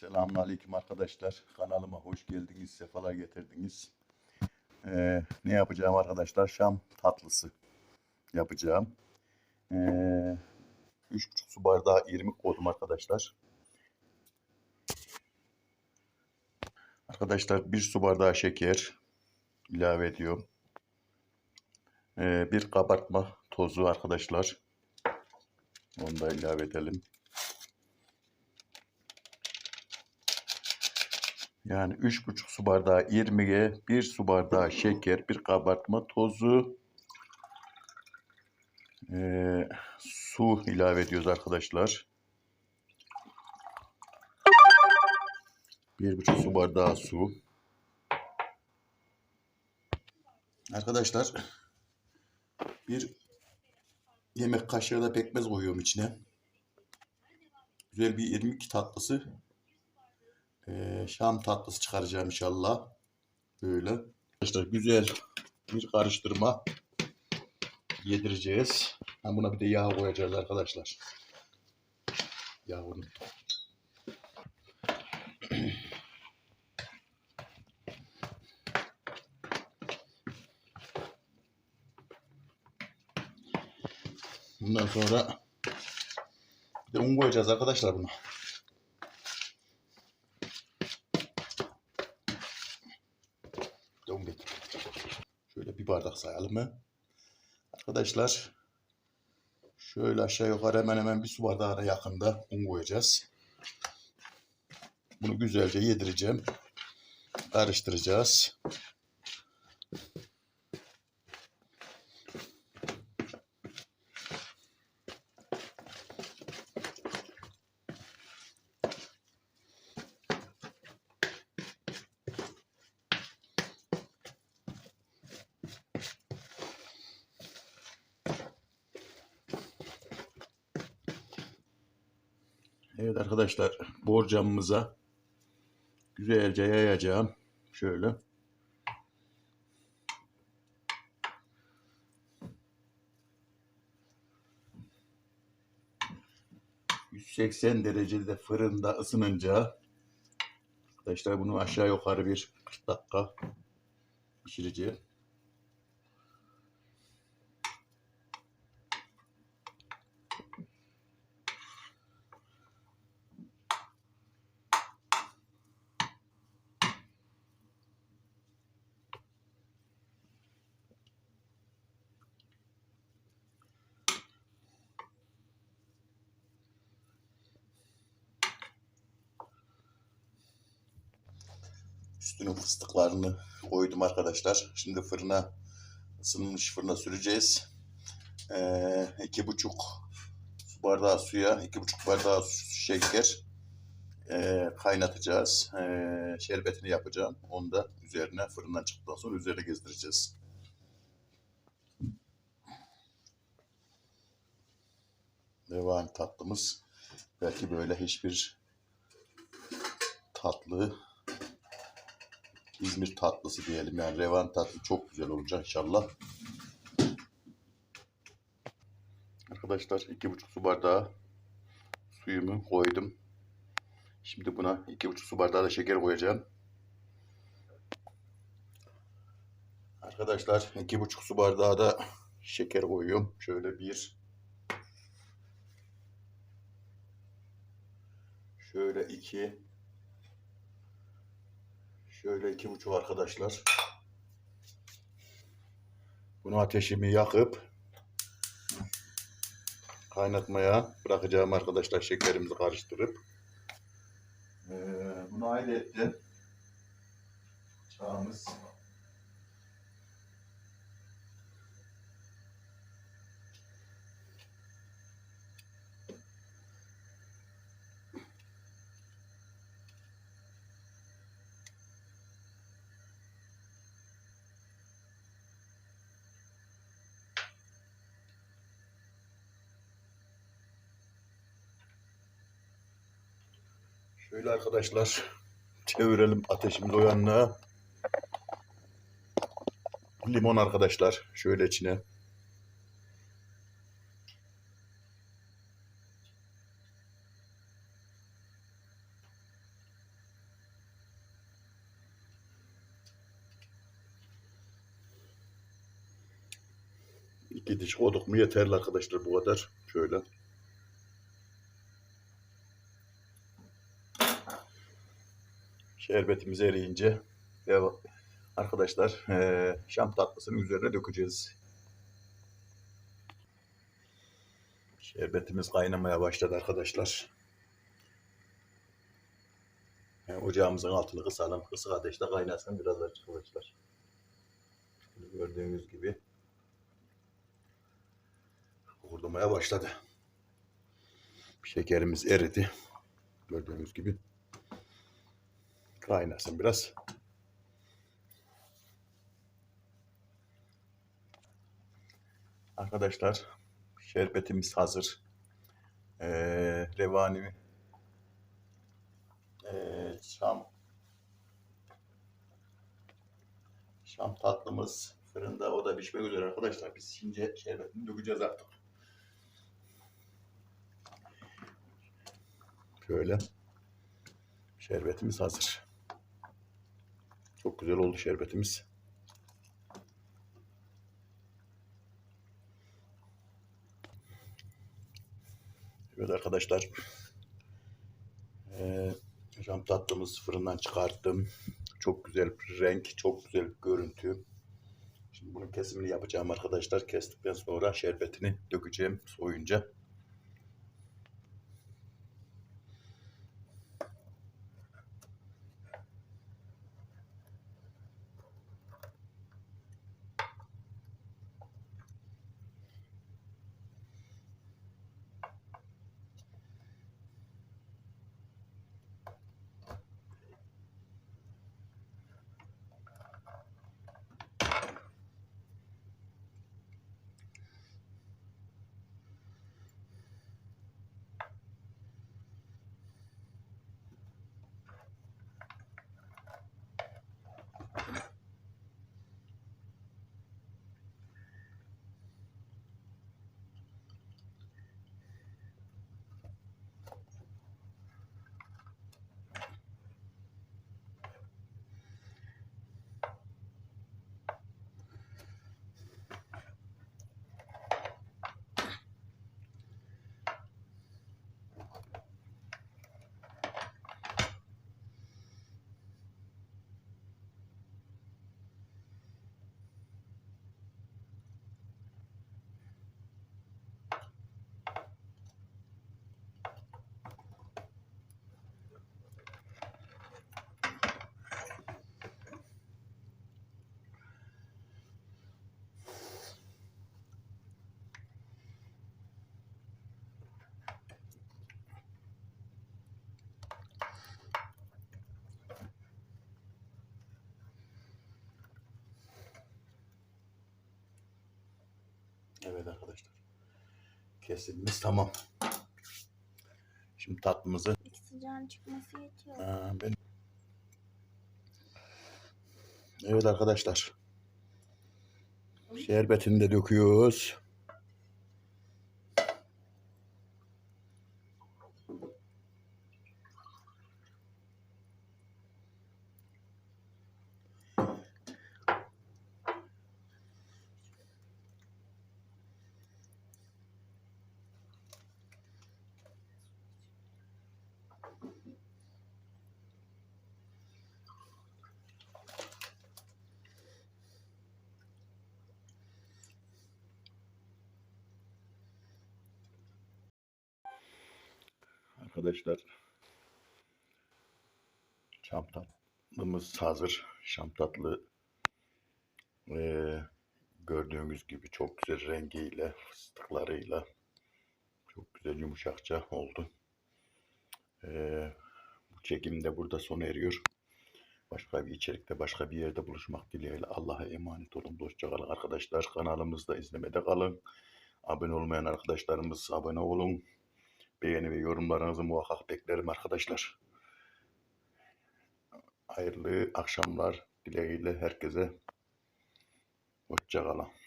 Selamünaleyküm arkadaşlar. Kanalıma hoş geldiniz, sefalar getirdiniz. Ee, ne yapacağım arkadaşlar? Şam tatlısı yapacağım. Ee, 3,5 su bardağı irmik koydum arkadaşlar. Arkadaşlar bir su bardağı şeker ilave ediyorum. Ee, bir kabartma tozu arkadaşlar. Onu da ilave edelim. Yani 3,5 su bardağı irmiğe, 1 su bardağı şeker, bir kabartma tozu, eee, su ilave ediyoruz arkadaşlar. 1,5 su bardağı su. Arkadaşlar bir yemek kaşığı da pekmez koyuyorum içine. Güzel bir irmik tatlısı ee, Şam tatlısı çıkaracağım inşallah. Böyle. Arkadaşlar güzel bir karıştırma yedireceğiz. Ha, buna bir de yağ koyacağız arkadaşlar. Yağ unuttum. Bundan sonra bir de un koyacağız arkadaşlar buna. Et. Şöyle bir bardak sayalım mı? Arkadaşlar şöyle aşağı yukarı hemen hemen bir su bardağına yakında un koyacağız. Bunu güzelce yedireceğim. Karıştıracağız. Evet arkadaşlar borcamımıza güzelce yayacağım. Şöyle. ...180 derecede fırında ısınınca... ...arkadaşlar bunu aşağı yukarı bir 40 dakika pişireceğim. Üstünün fıstıklarını koydum arkadaşlar. Şimdi fırına ısınmış fırına süreceğiz. Ee, iki buçuk su bardağı suya, iki buçuk bardağı şeker ee, kaynatacağız. Ee, şerbetini yapacağım. Onu da üzerine fırından çıktıktan sonra üzerine gezdireceğiz. Devam tatlımız. Belki böyle hiçbir tatlı İzmir tatlısı diyelim yani revan tatlı çok güzel olacak inşallah. Arkadaşlar iki buçuk su bardağı suyumu koydum. Şimdi buna iki buçuk su bardağı da şeker koyacağım. Arkadaşlar iki buçuk su bardağı da şeker koyuyorum. Şöyle bir şöyle iki Şöyle iki buçuk arkadaşlar. Bunu ateşimi yakıp kaynatmaya bırakacağım arkadaşlar şekerimizi karıştırıp. Ee, bunu aile etti. Çağımız. Şöyle arkadaşlar çevirelim ateşimiz o yanına. Limon arkadaşlar şöyle içine. İki diş koyduk mu yeterli arkadaşlar bu kadar. Şöyle. Şerbetimiz eriyince arkadaşlar eee şam tatlısının üzerine dökeceğiz. Şerbetimiz kaynamaya başladı arkadaşlar. Yani ocağımızın altını kısalım. Kısık ateşte kaynasın biraz arkadaşlar. Gördüğünüz gibi kurdumaya başladı. Şekerimiz eridi. Gördüğünüz gibi kaynasın biraz. Arkadaşlar şerbetimiz hazır. Ee, revani ee, şam şam tatlımız fırında o da pişmek üzere arkadaşlar. Biz şimdi şerbetini dökeceğiz artık. Şöyle şerbetimiz hazır. Güzel oldu şerbetimiz. Evet arkadaşlar. Ee, Ram tatlımız fırından çıkarttım. Çok güzel bir renk, çok güzel bir görüntü. Şimdi bunun kesimini yapacağım arkadaşlar. Kestikten sonra şerbetini dökeceğim soyunca. Evet arkadaşlar. Kesimimiz tamam. Şimdi tatlımızı Sıcağın çıkması yetiyor. Aa, ben... Evet arkadaşlar. Şerbetini de döküyoruz. Arkadaşlar şam tatlımız hazır. Şam tatlı ee, gördüğünüz gibi çok güzel rengiyle, fıstıklarıyla çok güzel yumuşakça oldu. Ee, bu çekim de burada sona eriyor. Başka bir içerikte, başka bir yerde buluşmak dileğiyle Allah'a emanet olun. Hoşçakalın arkadaşlar. Kanalımızda izlemede kalın. Abone olmayan arkadaşlarımız abone olun. Beğeni ve yorumlarınızı muhakkak beklerim arkadaşlar. Hayırlı akşamlar dileğiyle herkese. Hoşçakalın.